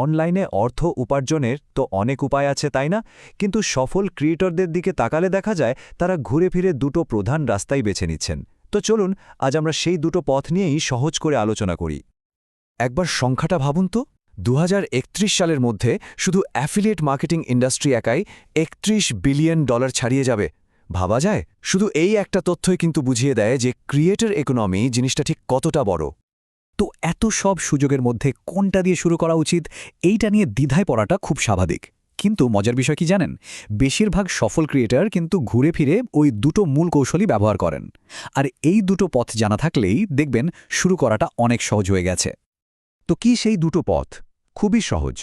অনলাইনে অর্থ উপার্জনের তো অনেক উপায় আছে, তাই না? কিন্তু সফল ক্রিয়েটরদের দিকে তাকালে দেখা যায় তারা ঘুরে ফিরে দুটো প্রধান রাস্তাই বেছে নিচ্ছেন। তো চলুন, আজ আমরা সেই দুটো পথ নিয়েই সহজ করে আলোচনা করি। একবার সংখ্যাটা ভাবুন তো। দু হাজার একত্রিশ সালের মধ্যে শুধু অ্যাফিলিয়েট মার্কেটিং ইন্ডাস্ট্রি একাই একত্রিশ বিলিয়ন ডলার ছাড়িয়ে যাবে। ভাবা যায়? শুধু এই একটা তথ্যই কিন্তু বুঝিয়ে দেয় যে ক্রিয়েটর ইকোনমি জিনিসটা ঠিক কতটা বড়। তো এত সব সুযোগের মধ্যে কোনটা দিয়ে শুরু করা উচিত, এইটা নিয়ে দ্বিধায় পড়াটা খুব স্বাভাবিক। কিন্তু মজার বিষয় কি জানেন? বেশিরভাগ সফল ক্রিয়েটর কিন্তু ঘুরে ফিরে ওই দুটো মূল কৌশলই ব্যবহার করেন। আর এই দুটো পথ জানা থাকলেই দেখবেন শুরু করাটা অনেক সহজ হয়ে গেছে। তো কি সেই দুটো পথ? খুবই সহজ।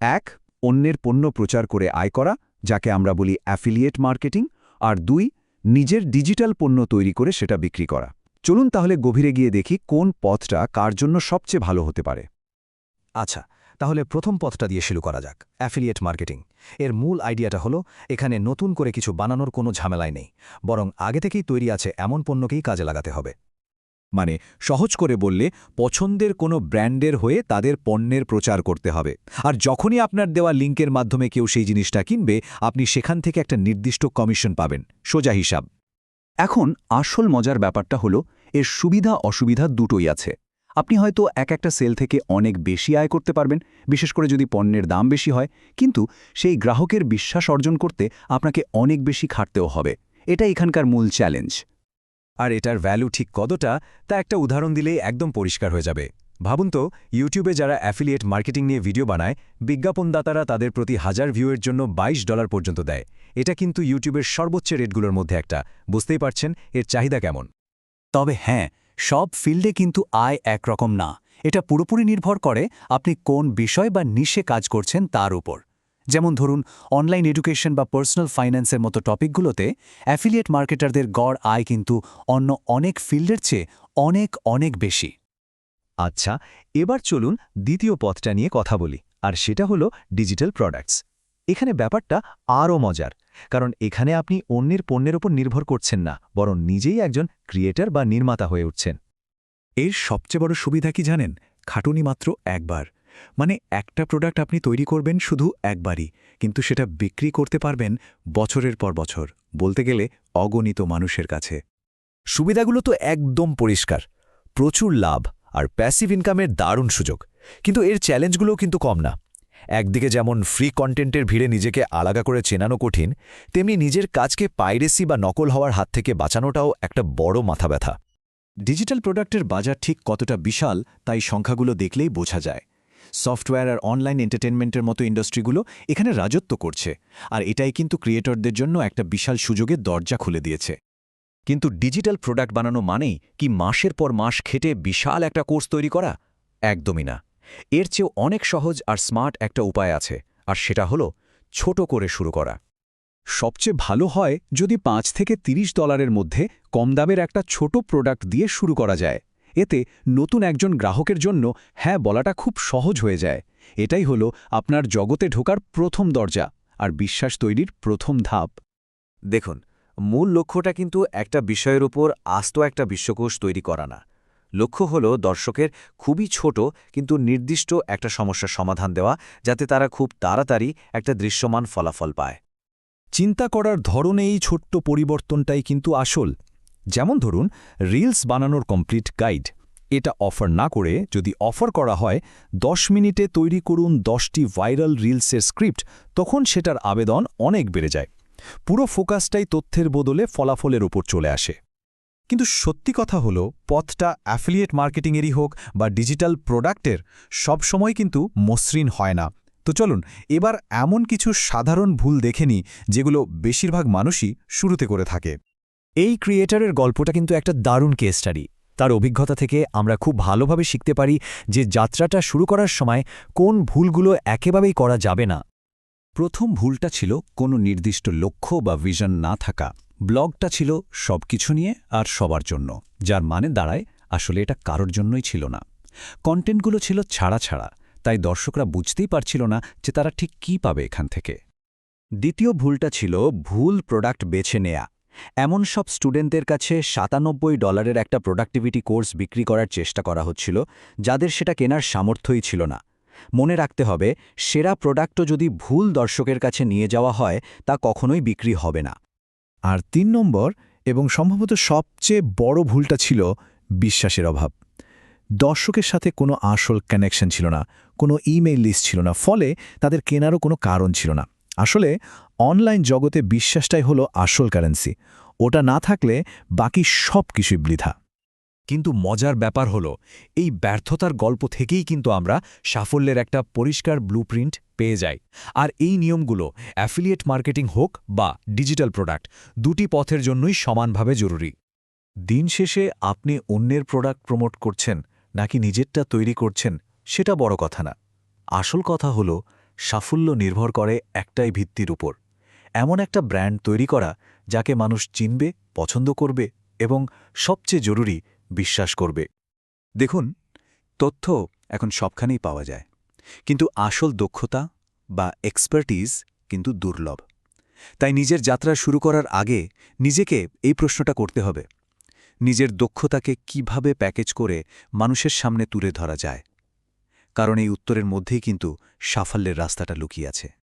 এক, অন্যের পণ্য প্রচার করে আয় করা, যাকে আমরা বলি অ্যাফিলিয়েট মার্কেটিং আর দুই, নিজের ডিজিটাল পণ্য তৈরি করে সেটা বিক্রি করা। চলুন তাহলে গভীরে গিয়ে দেখি কোন পথটা কার জন্য সবচেয়ে ভালো হতে পারে। আচ্ছা তাহলে প্রথম পথটা দিয়ে শুরু করা যাক, অ্যাফিলিয়েট মার্কেটিং। এর মূল আইডিয়াটা হলো, এখানে নতুন করে কিছু বানানোর কোনো ঝামেলাই নেই, বরং আগে থেকেই তৈরি আছে এমন পণ্যকেই কাজে লাগাতে হবে। মানে সহজ করে বললে, পছন্দের কোনো ব্র্যান্ডের হয়ে তাদের পণ্যের প্রচার করতে হবে। আর যখনই আপনার দেওয়া লিঙ্কের মাধ্যমে কেউ সেই জিনিসটা কিনবে, আপনি সেখান থেকে একটা নির্দিষ্ট কমিশন পাবেন, সোজা হিসাব। এখন আসল মজার ব্যাপারটা হলো, এর সুবিধা অসুবিধা দুটোই আছে। আপনি হয়তো এক একটা সেল থেকে অনেক বেশি আয় করতে পারবেন, বিশেষ করে যদি পণ্যের দাম বেশি হয়, কিন্তু সেই গ্রাহকের বিশ্বাস অর্জন করতে আপনাকে অনেক বেশি খাটতেও হবে। এটা এখানকার মূল চ্যালেঞ্জ। আর এটার ভ্যালু ঠিক কতটা, তা একটা উদাহরণ দিলেই একদম পরিষ্কার হয়ে যাবে। ভাবুন তো ইউটিউবে যারা অ্যাফিলিয়েট মার্কেটিং নিয়ে ভিডিও বানায়, বিজ্ঞাপনদাতারা তাদের প্রতি হাজার ভিউয়ের জন্য ২২ ডলার পর্যন্ত দেয়। এটা কিন্তু ইউটিউবের সর্বোচ্চ রেটগুলোর মধ্যে একটা। বুঝতেই পারছেন, এর চাহিদা কেমন? তবে হ্যাঁ সব ফিল্ডে কিন্তু আয় একরকম না। এটা পুরোপুরি নির্ভর করে আপনি কোন বিষয় বা নিশে কাজ করছেন তার উপর। যেমন ধরুন অনলাইন এডুকেশন বা পার্সোনাল ফাইন্যান্সের মতো টপিকগুলোতে অ্যাফিলিয়েট মার্কেটারদের গড় আয় কিন্তু অন্য অনেক ফিল্ডের চেয়ে অনেক অনেক বেশি। আচ্ছা এবার চলুন দ্বিতীয় পথটা নিয়ে কথা বলি, আর সেটা হলো ডিজিটাল প্রোডাক্টস এখানে ব্যাপারটা আরও মজার, কারণ এখানে আপনি অন্যের পণ্যের ওপর নির্ভর করছেন না, বরং নিজেই একজন ক্রিয়েটর বা নির্মাতা হয়ে উঠছেন। এর সবচেয়ে বড় সুবিধা কি জানেন? খাটুনি মাত্র একবার। মানে একটা প্রোডাক্ট আপনি তৈরি করবেন শুধু একবারই, কিন্তু সেটা বিক্রি করতে পারবেন বছরের পর বছর, বলতে গেলে অগণিত মানুষের কাছে। সুবিধাগুলো তো একদম পরিষ্কার, প্রচুর লাভ আর প্যাসিভ ইনকামের দারুণ সুযোগ। কিন্তু এর চ্যালেঞ্জগুলোও কিন্তু কম না। একদিকে যেমন ফ্রি কন্টেন্টের ভিড়ে নিজেকে আলাদা করে চেনানো কঠিন, তেমনি নিজের কাজকে পাইরেসি বা নকল হওয়ার হাত থেকে বাঁচানোটাও একটা বড় মাথা ব্যথা ডিজিটাল প্রোডাক্টের বাজার ঠিক কতটা বিশাল, তাই সংখ্যাগুলো দেখলেই বোঝা যায়। সফটওয়্যার আর অনলাইন এন্টারটেনমেন্টের মতো ইন্ডাস্ট্রিগুলো এখানে রাজত্ব করছে, আর এটাই কিন্তু ক্রিয়েটরদের জন্য একটা বিশাল সুযোগের দরজা খুলে দিয়েছে। কিন্তু ডিজিটাল প্রোডাক্ট বানানো মানেই কি মাসের পর মাস খেটে বিশাল একটা কোর্স তৈরি করা? একদমই না। এর চেয়েও অনেক সহজ আর স্মার্ট একটা উপায় আছে, আর সেটা হলো ছোট করে শুরু করা। সবচেয়ে ভালো হয় যদি পাঁচ থেকে ৩০ ডলারের মধ্যে কম দামের একটা ছোট প্রোডাক্ট দিয়ে শুরু করা যায়। এতে নতুন একজন গ্রাহকের জন্য হ্যাঁ বলাটা খুব সহজ হয়ে যায়। এটাই হলো আপনার জগতে ঢোকার প্রথম দরজা আর বিশ্বাস তৈরির প্রথম ধাপ। দেখুন মূল লক্ষ্যটা কিন্তু একটা বিষয়ের উপর আস্ত একটা বিশ্বকোষ তৈরি করা না। লক্ষ্য হল দর্শকের খুবই ছোট কিন্তু নির্দিষ্ট একটা সমস্যার সমাধান দেওয়া, যাতে তারা খুব তাড়াতাড়ি একটা দৃশ্যমান ফলাফল পায়। চিন্তা করার ধরনে এই ছোট্ট পরিবর্তনটাই কিন্তু আসল। যেমন ধরুন, রিলস বানানোর কমপ্লিট গাইড। এটা অফার না করে যদি অফার করা হয়, দশ মিনিটে তৈরি করুন দশটি ভাইরাল রিলসের স্ক্রিপ্ট, তখন সেটার আবেদন অনেক বেড়ে যায়। পুরো ফোকাসটাই তথ্যের বদলে ফলাফলের ওপর চলে আসে। কিন্তু সত্যি কথা হলো, পথটা অ্যাফিলিয়েট মার্কেটিংয়েরই হোক বা ডিজিটাল প্রোডাক্টের সবসময় কিন্তু মসৃণ হয় না। তো চলুন, এবার এমন কিছু সাধারণ ভুল দেখে নিই, যেগুলো বেশিরভাগ মানুষই শুরুতে করে থাকে। এই ক্রিয়েটারের গল্পটা কিন্তু একটা দারুণ কেস স্টাডি তার অভিজ্ঞতা থেকে আমরা খুব ভালোভাবে শিখতে পারি যে যাত্রাটা শুরু করার সময় কোন ভুলগুলো একেবারেই করা যাবে না। প্রথম ভুলটা ছিল কোনো নির্দিষ্ট লক্ষ্য বা ভিশন না থাকা। ব্লগটা ছিল সব কিছু নিয়ে আর সবার জন্য, যার মানে দাঁড়ায় আসলে এটা কারোর জন্যই ছিল না। কন্টেন্টগুলো ছিল ছাড়া ছাড়া, তাই দর্শকরা বুঝতেই পারছিল না যে তারা ঠিক কী পাবে এখান থেকে। দ্বিতীয় ভুলটা ছিল ভুল প্রোডাক্ট বেছে নেয়া। এমন সব স্টুডেন্টদের কাছে সাতানব্বই ডলারের একটা প্রোডাক্টিভিটি কোর্স বিক্রি করার চেষ্টা করা হচ্ছিল, যাদের সেটা কেনার সামর্থ্যই ছিল না। মনে রাখতে হবে, সেরা প্রোডাক্টও যদি ভুল দর্শকের কাছে নিয়ে যাওয়া হয়, তা কখনোই বিক্রি হবে না। আর তিন নম্বর, এবং সম্ভবত সবচেয়ে বড় ভুলটা ছিল বিশ্বাসের অভাব। দর্শকের সাথে কোনো আসল কানেকশন ছিল না, কোনো ইমেইল লিস্ট ছিল না, ফলে তাদের কেনারও কোনো কারণ ছিল না। আসলে অনলাইন জগতে বিশ্বাসটাই হলো আসল কারেন্সি ওটা না থাকলে বাকি সব কিছুই বৃথা। কিন্তু মজার ব্যাপার হল, এই ব্যর্থতার গল্প থেকেই কিন্তু আমরা সাফল্যের একটা পরিষ্কার ব্লুপ্রিন্ট পেয়ে যাই। আর এই নিয়মগুলো অ্যাফিলিয়েট মার্কেটিং হোক বা ডিজিটাল প্রোডাক্ট দুটি পথের জন্যই সমানভাবে জরুরি। দিন শেষে আপনি অন্যের প্রোডাক্ট প্রমোট করছেন নাকি নিজেরটা তৈরি করছেন, সেটা বড় কথা না। আসল কথা হলো, সাফল্য নির্ভর করে একটাই ভিত্তির উপর। এমন একটা ব্র্যান্ড তৈরি করা, যাকে মানুষ চিনবে, পছন্দ করবে এবং সবচেয়ে জরুরি বিশ্বাস করবে। দেখুন, তথ্য এখন সবখানেই পাওয়া যায়। কিন্তু আসল দক্ষতা বা এক্সপার্টিজ কিন্তু দুর্লভ। তাই নিজের যাত্রা শুরু করার আগে নিজেকে এই প্রশ্নটা করতে হবে। নিজের দক্ষতাকে কীভাবে প্যাকেজ করে মানুষের সামনে তুলে ধরা যায়? কারণ এই উত্তরের মধ্যেই কিন্তু সাফল্যের রাস্তাটা লুকিয়ে আছে।